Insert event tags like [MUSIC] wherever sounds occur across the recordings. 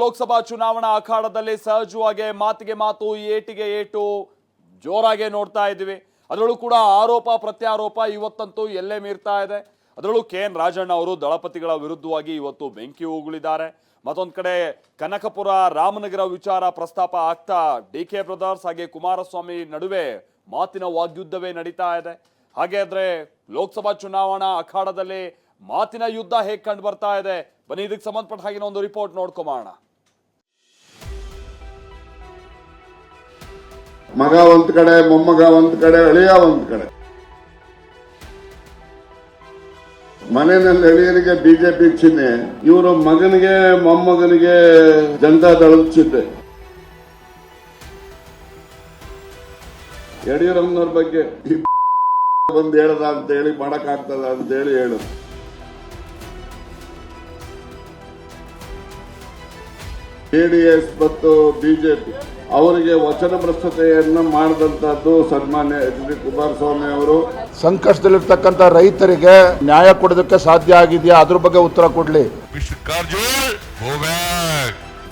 ಲೋಕಸಭಾ ಚುನಾವಣಾ ಅಖಾಡದಲ್ಲಿ ಸಹಜವಾಗಿ ಮಾತಿಗೆ ಮಾತು, ಏಟಿಗೆ ಏಟು ಜೋರಾಗೆ ನೋಡ್ತಾ ಇದ್ದೀವಿ. ಅದರಲ್ಲೂ ಕೂಡ ಆರೋಪ, ಪ್ರತ್ಯಾರೋಪ ಇವತ್ತಂತೂ ಎಲ್ಲೇ ಮೀರ್ತಾ ಇದೆ. ಅದರಲ್ಲೂ ಕೆ ಎನ್ ರಾಜಣ್ಣ ಅವರು ದಳಪತಿಗಳ ವಿರುದ್ಧವಾಗಿ ಇವತ್ತು ಬೆಂಕಿ ಉಗುಳಿದ್ದಾರೆ ಮತ್ತೊಂದು ಕಡೆ ಕನಕಪುರ ರಾಮನಗರ ವಿಚಾರ ಪ್ರಸ್ತಾಪ ಆಗ್ತಾ ಡಿ ಕೆ ಬ್ರದರ್ಸ್ ಹಾಗೆ ಕುಮಾರಸ್ವಾಮಿ ನಡುವೆ ಮಾತಿನ ವಾಗ್ಯುದ್ಧವೇ ನಡೀತಾ ಇದೆ. ಹಾಗೆ ಆದರೆ ಲೋಕಸಭಾ ಚುನಾವಣಾ ಅಖಾಡದಲ್ಲಿ ಮಾತಿನ ಯುದ್ಧ ಹೇಗೆ ಕಂಡು ಬರ್ತಾ ಇದೆ? ಬನ್ನಿ, ಇದಕ್ಕೆ ಸಂಬಂಧಪಟ್ಟ ಹಾಗೆ ಒಂದು ರಿಪೋರ್ಟ್ ನೋಡ್ಕೊಂಬೋಣ ಮಗ ಒಂದ್ ಕಡೆ, ಮೊಮ್ಮಗ ಒಂದು ಕಡೆ, ಅಳಿಯ ಒಂದ್ ಕಡೆ. ಮನೆಯಲ್ಲಿ ಅಳಿಯರಿಗೆ ಬಿಜೆಪಿ ಚಿಹ್ನೆ, ಇವರು ಮಗನಿಗೆ, ಮೊಮ್ಮಗನಿಗೆ ಜನತಾ ದಳದ ಚಿಹ್ನೆ ಯಡಿಯೂರಪ್ಪನವ್ರ ಬಗ್ಗೆ ಬಂದು ಹೇಳದ ಅಂತ ಹೇಳಿ ಮಾಡಕ್ ಆಗ್ತದ ಅಂತ ಹೇಳಿ ಹೇಳು. ಜೆಡಿಎಸ್ ಮತ್ತು ಬಿಜೆಪಿ ಅವರಿಗೆ ವಚನ ಪ್ರಸ್ತುತೆಯನ್ನು ಮಾಡಿದಂತಹದ್ದು ಸನ್ಮಾನ್ಯ ಎಚ್ ಡಿ ಕುಮಾರಸ್ವಾಮಿ ಅವರು. ಸಂಕಷ್ಟದಲ್ಲಿರ್ತಕ್ಕಂಥ ರೈತರಿಗೆ ನ್ಯಾಯ ಕೊಡೋದಕ್ಕೆ ಸಾಧ್ಯ ಆಗಿದೆಯಾ? ಅದ್ರ ಬಗ್ಗೆ ಉತ್ತರ ಕೊಡ್ಲಿ.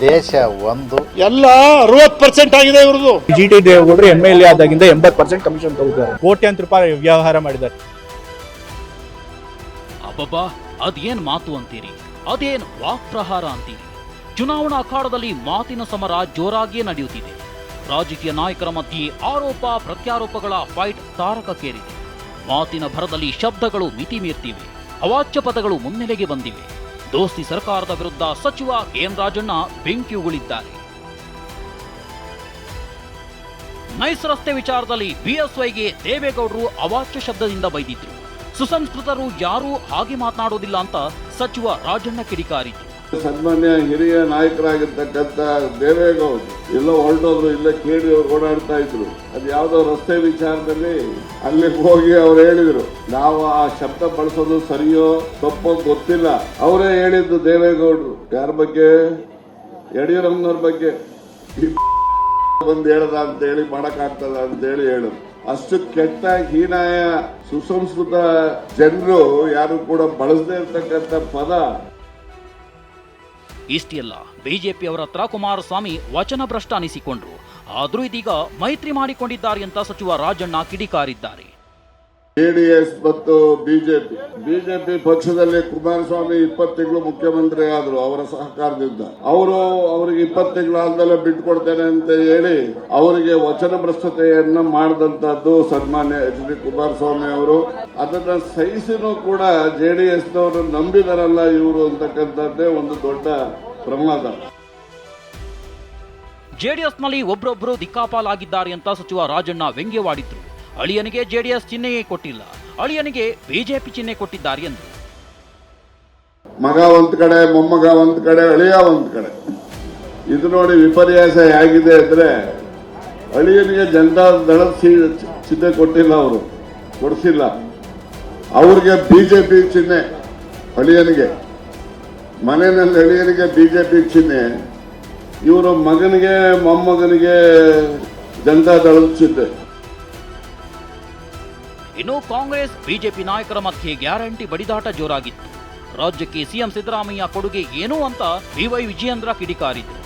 ದೇಶ ಒಂದು. ಎಲ್ಲ ಅರವತ್ ಪರ್ಸೆಂಟ್ ಆಗಿದೆ ಇವ್ರದ್ದು. ಜಿ ಟಿ ದೇವೇಗೌಡರು ಎಂ ಎಲ್ ಎ ಆದಾಗಿಂದ ಎಂಬತ್ತು ಪರ್ಸೆಂಟ್ ಕಮಿಷನ್ ತಗೋತಾರೆ. ಕೋಟ್ಯಾಂತರ ರೂಪಾಯಿ ವ್ಯವಹಾರ ಮಾಡಿದ್ದಾರೆ. ಅಬ್ಬಬ್ಬಾ ಅದೇನ್ ಮಾತು ಅಂತೀರಿ? ಅದೇನ್ ವಾಕ್ಪ್ರಹಾರ ಅಂತೀರಿ? ಚುನಾವಣಾ ಅಖಾಡದಲ್ಲಿ ಮಾತಿನ ಸಮರ ಜೋರಾಗಿಯೇ ನಡೆಯುತ್ತಿದೆ. ರಾಜಕೀಯ ನಾಯಕರ ಮಧ್ಯೆ ಆರೋಪ, ಪ್ರತ್ಯಾರೋಪಗಳ ಫೈಟ್ ತಾರಕಕ್ಕೇರಿದೆ. ಮಾತಿನ ಭರದಲ್ಲಿ ಶಬ್ದಗಳು ಮಿತಿ ಮೀರ್ತಿವೆ ಅವಾಚ್ಯ ಪದಗಳು ಮುನ್ನೆಲೆಗೆ ಬಂದಿವೆ. ದೋಸ್ತಿ ಸರ್ಕಾರದ ವಿರುದ್ಧ ಸಚಿವ ಎನ್ ರಾಜಣ್ಣ ಬೆಂಕಿ ಉಗುಳಿದ್ದಾರೆ ನೈಸ್ ರಸ್ತೆ ವಿಚಾರದಲ್ಲಿ ಬಿಎಸ್ವೈಗೆ ದೇವೇಗೌಡರು ಅವಾಚ್ಯ ಶಬ್ದದಿಂದ ಬೈದಿದ್ರು. ಸುಸಂಸ್ಕೃತರು ಯಾರೂ ಹಾಗೆ ಮಾತನಾಡೋದಿಲ್ಲ ಅಂತ ಸಚಿವ ರಾಜಣ್ಣ ಕಿಡಿಕಾರಿದ್ರು. ಸನ್ಮಾನ್ಯ ಹಿರಿಯ ನಾಯಕರಾಗಿರ್ತಕ್ಕಂಥ ದೇವೇಗೌಡ, ಎಲ್ಲ ಹೊರಟೋದ್ರು, ಇಲ್ಲ ಕೇಳಿ ಅವ್ರು ಓಡಾಡ್ತಾ ಇದ್ರು. ಅದು ಯಾವುದೋ ರಸ್ತೆ ವಿಚಾರದಲ್ಲಿ ಅಲ್ಲಿ ಹೋಗಿ ಅವ್ರು ಹೇಳಿದ್ರು. ನಾವು ಆ ಶಬ್ದ ಬಳಸೋದು ಸರಿಯೋ ತಪ್ಪೋ ಗೊತ್ತಿಲ್ಲ. ಅವರೇ ಹೇಳಿದ್ದು ದೇವೇಗೌಡರು. ಯಾರ ಬಗ್ಗೆ? ಯಡಿಯೂರಪ್ಪನವ್ರ ಬಗ್ಗೆ. [LAUGHS] ಬಂದು ಹೇಳದ ಅಂತ ಹೇಳಿ ಮಾಡಕ್ ಆಗ್ತದ ಅಂತ ಹೇಳಿ ಹೇಳು. ಅಷ್ಟು ಕೆಟ್ಟ, ಹೀನಾಯ, ಸುಸಂಸ್ಕೃತ ಜನರು ಯಾರು ಕೂಡ ಬಳಸದೇ ಇರ್ತಕ್ಕಂಥ ಪದ ಇಷ್ಟೇ ಅಲ್ಲ ಬಿಜೆಪಿ ಅವರ ಹತ್ರ ಕುಮಾರಸ್ವಾಮಿ ವಚನ ಭ್ರಷ್ಟ ಅನಿಸಿಕೊಂಡ್ರು. ಆದರೂ ಇದೀಗ ಮೈತ್ರಿ ಮಾಡಿಕೊಂಡಿದ್ದಾರೆ ಅಂತ ಸಚಿವ ರಾಜಣ್ಣ ಕಿಡಿಕಾರಿದ್ದಾರೆ. ಜೆಡಿಎಸ್ ಮತ್ತು ಬಿಜೆಪಿ. ಬಿಜೆಪಿ ಪಕ್ಷದಲ್ಲಿ ಕುಮಾರಸ್ವಾಮಿ ಇಪ್ಪತ್ತು ತಿಂಗಳು ಮುಖ್ಯಮಂತ್ರಿ ಆದ್ರು ಅವರ ಸಹಕಾರದಿಂದ. ಅವರು ಅವರಿಗೆ ಇಪ್ಪತ್ತು ತಿಂಗಳಾದ್ಮೇಲೆ ಬಿಟ್ಕೊಡ್ತೇನೆ ಅಂತ ಹೇಳಿ ಅವರಿಗೆ ವಚನ ಭ್ರಷ್ಟತೆಯನ್ನ ಮಾಡಿದಂತದ್ದು ಸನ್ಮಾನ್ಯ ಎಚ್ ಡಿ ಕುಮಾರಸ್ವಾಮಿ ಅವರು. ಅದನ್ನ ಸಹಿಸಿನೂ ಕೂಡ ಜೆಡಿಎಸ್ ನವರು ನಂಬಿದಾರಲ್ಲ ಇವರು ಅಂತಕ್ಕಂಥದ್ದೇ ಒಂದು ದೊಡ್ಡ ಪ್ರಮಾದ. ಜೆಡಿಎಸ್ನಲ್ಲಿ ಒಬ್ರೊಬ್ರು ದಿಕ್ಕಾಪಾಲಾಗಿದ್ದಾರೆ ಅಂತ ಸಚಿವ ರಾಜಣ್ಣ ವ್ಯಂಗ್ಯವಾಡಿದ್ರು. ಅಳಿಯನಿಗೆ ಜೆಡಿಎಸ್ ಚಿಹ್ನೆಯೇ ಕೊಟ್ಟಿಲ್ಲ. ಅಳಿಯನಿಗೆ ಬಿಜೆಪಿ ಚಿಹ್ನೆ ಕೊಟ್ಟಿದ್ದಾರೆ ಎಂದು. ಮಗ ಒಂದ್ ಕಡೆ, ಮೊಮ್ಮಗ ಒಂದ್ ಕಡೆ, ಅಳಿಯ ಒಂದ್ ಕಡೆ. ಇದು ನೋಡಿ ವಿಪರ್ಯಾಸ ಹೇಗಿದೆ ಅಂದ್ರೆ ಅಳಿಯನಿಗೆ ಜನತಾ ದಳದ ಚಿಹ್ನೆ ಕೊಟ್ಟಿಲ್ಲ ಅವರು. ಕೊಡಿಸಿಲ್ಲ. ಅವ್ರಿಗೆ ಬಿಜೆಪಿ ಚಿಹ್ನೆ, ಅಳಿಯನಿಗೆ. ಮನೆಯಲ್ಲಿ ಅಳಿಯನಿಗೆ ಬಿಜೆಪಿ ಚಿಹ್ನೆ, ಇವರು ಮಗನಿಗೆ, ಮೊಮ್ಮಗನಿಗೆ ಜನತಾ ದಳದ ಚಿಹ್ನೆ. ಇನ್ನು ಕಾಂಗ್ರೆಸ್ ಬಿಜೆಪಿ ನಾಯಕರ ಮಧ್ಯೆ ಗ್ಯಾರಂಟಿ ಬಡಿದಾಟ ಜೋರಾಗಿತ್ತು. ರಾಜ್ಯಕ್ಕೆ ಸಿಎಂ ಸಿದ್ದರಾಮಯ್ಯ ಕೊಡುಗೆ ಏನು ಅಂತ ಬಿವೈ ವಿಜಯೇಂದ್ರ ಕಿಡಿಕಾರಿದ್ರು.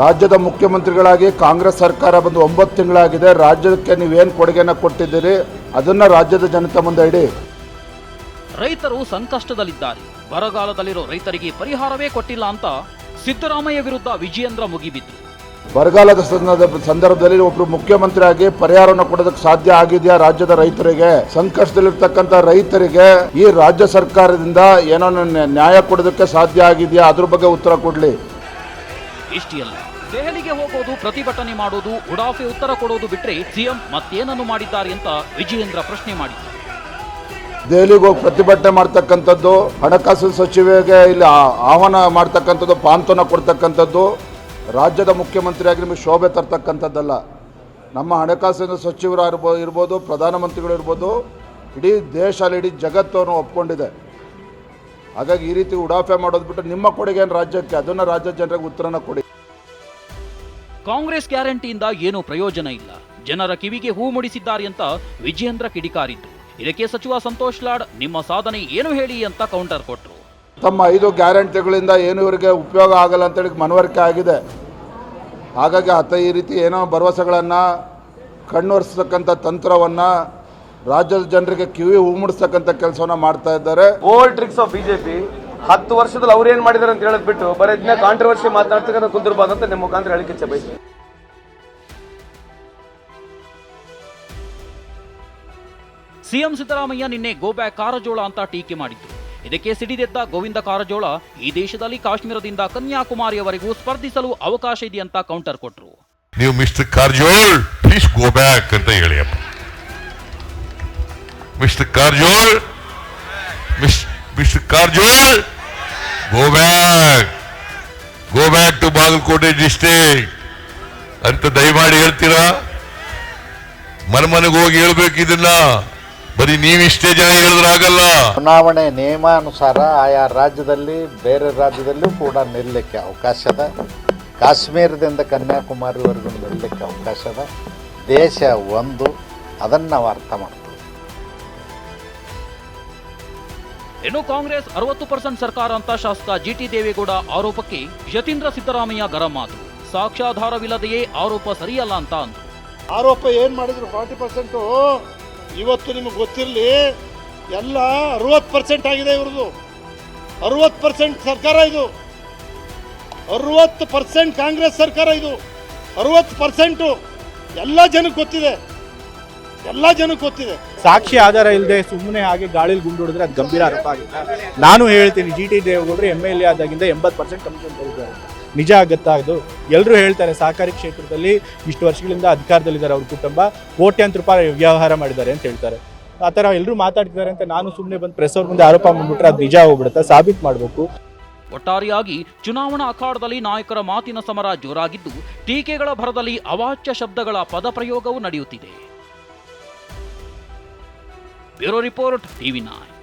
ರಾಜ್ಯದ ಮುಖ್ಯಮಂತ್ರಿಗಳಾಗಿ ಕಾಂಗ್ರೆಸ್ ಸರ್ಕಾರ ಬಂದು ಒಂಬತ್ತು ತಿಂಗಳಾಗಿದೆ. ರಾಜ್ಯಕ್ಕೆ ನೀವೇನು ಕೊಡುಗೆಯನ್ನು ಕೊಟ್ಟಿದ್ದೀರಿ? ಅದನ್ನ ರಾಜ್ಯದ ಜನತೆ ಮುಂದೆ ಇಡಿ. ರೈತರು ಸಂಕಷ್ಟದಲ್ಲಿದ್ದಾರೆ. ಬರಗಾಲದಲ್ಲಿರೋ ರೈತರಿಗೆ ಪರಿಹಾರವೇ ಕೊಟ್ಟಿಲ್ಲ ಅಂತ ಸಿದ್ದರಾಮಯ್ಯ ವಿರುದ್ಧ ವಿಜಯೇಂದ್ರ ಮುಗಿಬಿದ್ರು. ಬರಗಾಲದ ಸಂದರ್ಭ- ಸಂದರ್ಭದಲ್ಲಿ ಒಬ್ರು ಮುಖ್ಯಮಂತ್ರಿ ಆಗಿ ಪರಿಹಾರವನ್ನು ಕೊಡೋದಕ್ಕೆ ಸಾಧ್ಯ ಆಗಿದೆಯಾ ರಾಜ್ಯದ ರೈತರಿಗೆ? ಸಂಕಷ್ಟದಲ್ಲಿರ್ತಕ್ಕಂಥ ರೈತರಿಗೆ ಈ ರಾಜ್ಯ ಸರ್ಕಾರದಿಂದ ಏನೋ ನ್ಯ- ನ್ಯಾಯ ಕೊಡೋದಕ್ಕೆ ಸಾಧ್ಯ ಆಗಿದೆಯಾ? ಅದ್ರ ಬಗ್ಗೆ ಉತ್ತರ ಕೊಡ್ಲಿ. ಇಷ್ಟಿಯಲ್ಲ. ದೆಹಲಿಗೆ ಹೋಗೋದು ಪ್ರತಿಭಟನೆ ಮಾಡೋದು ಉಡಾಫೆ ಉತ್ತರ ಕೊಡೋದು ಬಿಟ್ರೆ ಸಿಎಂ ಮತ್ತೇನನ್ನು ಮಾಡಿದ್ದಾರೆ ಅಂತ ವಿಜಯೇಂದ್ರ ಪ್ರಶ್ನೆ ಮಾಡಿ ದೆಹಲಿಗೆ ಹೋಗಿ ಪ್ರತಿಭಟನೆ ಮಾಡ್ತಕ್ಕಂಥದ್ದು ಹಣಕಾಸು ಸಚಿವರಿಗೆ ಇಲ್ಲಿ ಆಹ್ವಾನ ಮಾಡ್ತಕ್ಕಂಥದ್ದು ಪಾಂತನ ಕೊಡ್ತಕ್ಕಂಥದ್ದು ರಾಜ್ಯದ ಮುಖ್ಯಮಂತ್ರಿಯಾಗಿ ನಿಮಗೆ ಶೋಭೆ ತರ್ತಕ್ಕಂಥದ್ದಲ್ಲ. ನಮ್ಮ ಹಣಕಾಸಿನ ಸಚಿವರು ಇರ್ಬೋ ಇರ್ಬೋದು ಪ್ರಧಾನಮಂತ್ರಿಗಳು ಇರ್ಬೋದು ಇಡೀ ದೇಶ ಇಡೀ ಜಗತ್ತನ್ನು ಒಪ್ಕೊಂಡಿದೆ. ಹಾಗಾಗಿ ಈ ರೀತಿ ಉಡಾಫೆ ಮಾಡೋದು ಬಿಟ್ಟು ನಿಮ್ಮ ಕೊಡುಗೆ ಏನು ರಾಜ್ಯಕ್ಕೆ? ಅದನ್ನು ರಾಜ್ಯ ಜನರಿಗೆ ಉತ್ತರನ ಕೊಡಿ. ಕಾಂಗ್ರೆಸ್ ಗ್ಯಾರಂಟಿಯಿಂದ ಏನೂ ಪ್ರಯೋಜನ ಇಲ್ಲ. ಜನರ ಕಿವಿಗೆ ಹೂ ಮುಡಿಸಿದ್ದಾರೆ ಅಂತ ವಿಜಯೇಂದ್ರ ಕಿಡಿಕಾರಿದ್ದು. ಇದಕ್ಕೆ ಸಚಿವ ಸಂತೋಷ್ ಲಾಡ್ ನಿಮ್ಮ ಸಾಧನೆ ಏನು ಹೇಳಿ ಅಂತ ಕೌಂಟರ್ ಕೊಟ್ಟರು ತಮ್ಮ ಐದು ಗ್ಯಾರಂಟಿಗಳಿಂದ ಏನು ಇವರಿಗೆ ಉಪಯೋಗ ಆಗಲ್ಲ ಅಂತೇಳಿ ಮನವರಿಕೆ ಆಗಿದೆ. ಹಾಗಾಗಿ ಆತ ಈ ರೀತಿ ಏನೋ ಭರವಸೆಗಳನ್ನು ಕಣ್ಣೊರೆಸ್ತಕ್ಕಂಥ ತಂತ್ರವನ್ನು ರಾಜ್ಯದ ಜನರಿಗೆ ಕಿವಿ ಉಮ್ಮಡಿಸ್ತಕ್ಕಂಥ ಕೆಲಸವನ್ನು ಮಾಡ್ತಾ ಇದ್ದಾರೆ. ಓಲ್ಡ್ ಟ್ರಿಕ್ಸ್ ಆಫ್ ಬಿಜೆಪಿ ಹತ್ತು ವರ್ಷದಲ್ಲಿ ಅವ್ರು ಏನು ಮಾಡಿದ್ದಾರೆ ಅಂತ ಹೇಳಿದ್ಬಿಟ್ಟು ಬರೀ ಇದನ್ನ ಕಾಂಟ್ರವರ್ಸಿ ಮಾತನಾಡ್ತಕ್ಕಂಥ ಕುಂದಿರ್ಬಾರ್ದು ಅಂತ ನಿಮ್ಮ ಮುಖಾಂತರ ಹೇಳಿಕೆ ಇಚ್ಛೆ ಬಯಸ್ತೀನಿ. ಸಿಎಂ ಸಿದ್ದರಾಮಯ್ಯ ನಿನ್ನೆ ಗೋಬ್ಯಾಕ್ ಕಾರಜೋಳ ಅಂತ ಟೀಕೆ ಮಾಡಿದ್ರು. ಇದಕ್ಕೆ ಸಿಡಿದೆದ್ದ ಗೋವಿಂದ ಕಾರಜೋಳ ಈ ದೇಶದಲ್ಲಿ ಕಾಶ್ಮೀರದಿಂದ ಕನ್ಯಾಕುಮಾರಿಯವರೆಗೂ ಸ್ಪರ್ಧಿಸಲು ಅವಕಾಶ ಇದೆ ಅಂತ ಕೌಂಟರ್. ಕೊಟ್ಟರು ನೀವು mister Karjol please go back ಅಂತ ಹೇಳಿ ಅಪ್ಪ. Mister Karjol mister Karjol go back go back to Bagalkot district ಅಂತ ದಯಮಾಡಿ ಹೇಳ್ತೀರಾ? ಮನೆ ಮನೆಗೆ ಹೋಗಿ ಹೇಳ್ಬೇಕು ಇದನ್ನ. ಬರೀ ನೀವಿಷ್ಟೇ ಜನ ಹೇಳಿದ್ರಾಗಲ್ಲ ಚುನಾವಣೆ ನಿಯಮಾನುಸಾರ ಆಯಾ ರಾಜ್ಯದಲ್ಲಿ ಬೇರೆ ರಾಜ್ಯದಲ್ಲೂ ಕೂಡ ನಿಲ್ಲಕ್ಕೆ ಅವಕಾಶ ಅದ. ಕಾಶ್ಮೀರದಿಂದ ಕನ್ಯಾಕುಮಾರಿವರೆಗೂ ನಿಲ್ಲಕ್ಕೆ ಅವಕಾಶ ಅದ. ದೇಶ ಒಂದು ಅದನ್ನು ನಾವು ಅರ್ಥ ಮಾಡ್ತೀವಿ. ಇನ್ನು ಕಾಂಗ್ರೆಸ್ ಅರವತ್ತು ಪರ್ಸೆಂಟ್ ಸರ್ಕಾರ ಅಂತ ಶಾಸಕ ಜಿಟಿ ದೇವೇಗೌಡ ಆರೋಪಕ್ಕೆ ಯತೀಂದ್ರ ಸಿದ್ದರಾಮಯ್ಯ ಗರಂ ಮಾತು ಸಾಕ್ಷ್ಯಾಧಾರವಿಲ್ಲದೆಯೇ ಆರೋಪ ಸರಿಯಲ್ಲ ಅಂತ ಅಂದ್ರು. ಆರೋಪ ಏನ್ ಮಾಡಿದ್ರು? ಫಾರ್ಟಿ ಪರ್ಸೆಂಟು ಇವತ್ತು ನಿಮಗೆ ಗೊತ್ತಿರಲಿ, ಎಲ್ಲ ಅರವತ್ತು ಪರ್ಸೆಂಟ್ ಆಗಿದೆ ಇವ್ರದ್ದು. ಅರವತ್ತು ಪರ್ಸೆಂಟ್ ಸರ್ಕಾರ ಇದು. ಅರವತ್ತು ಪರ್ಸೆಂಟ್ ಕಾಂಗ್ರೆಸ್ ಸರ್ಕಾರ ಇದು. ಅರವತ್ತು ಪರ್ಸೆಂಟು ಎಲ್ಲ ಜನಕ್ಕೆ ಗೊತ್ತಿದೆ. ಎಲ್ಲ ಜನಕ್ಕೆ ಗೊತ್ತಿದೆ. ಸಾಕ್ಷಿ ಆಧಾರ ಇಲ್ಲದೆ ಸುಮ್ಮನೆ ಹಾಗೆ ಗಾಳಿಲಿ ಗುಂಡು ಹೊಡೆದ್ರೆ ಅದು ಗಂಭೀರ ಆರೋಪ ಆಗುತ್ತೆ. ನಾನು ಹೇಳ್ತೀನಿ, ಜಿ ಟಿ ದೇವೇಗೌಡರು ಎಂ ಎಲ್ ಎ ಆದಾಗಿಂದ ಎಂಬತ್ತು ಪರ್ಸೆಂಟ್ ಕಮಿಷನ್ ತಗೋತಾರೆ ನಿಜ ಆಗತ್ತಾ ಅದು ಎಲ್ಲರೂ ಹೇಳ್ತಾರೆ ಸಹಕಾರಿ ಕ್ಷೇತ್ರದಲ್ಲಿ ಇಷ್ಟು ವರ್ಷಗಳಿಂದ ಅಧಿಕಾರದಲ್ಲಿದ್ದಾರೆ ಅವ್ರ ಕುಟುಂಬ. ಕೋಟ್ಯಾಂತರ ರೂಪಾಯಿ ವ್ಯವಹಾರ ಮಾಡಿದ್ದಾರೆ ಅಂತ ಹೇಳ್ತಾರೆ. ಆ ಥರ ಎಲ್ಲರೂ ಮಾತಾಡ್ತಿದ್ದಾರೆ ಅಂತ ನಾನು ಸುಮ್ಮನೆ ಬಂದು ಪ್ರೆಸ್ ಅವ್ರ ಮುಂದೆ ಆರೋಪ ಮಾಡಿಬಿಟ್ರೆ ಅದು ನಿಜ ಹೋಗ್ಬಿಡುತ್ತೆ? ಸಾಬೀತು ಮಾಡಬೇಕು. ಒಟ್ಟಾರೆಯಾಗಿ ಚುನಾವಣಾ ಅಖಾಡದಲ್ಲಿ ನಾಯಕರ ಮಾತಿನ ಸಮರ ಜೋರಾಗಿದ್ದು, ಟೀಕೆಗಳ ಭರದಲ್ಲಿ ಅವಾಚ್ಯ ಶಬ್ದಗಳ ಪದಪ್ರಯೋಗವೂ ನಡೆಯುತ್ತಿದೆ. Bureau report, TV nine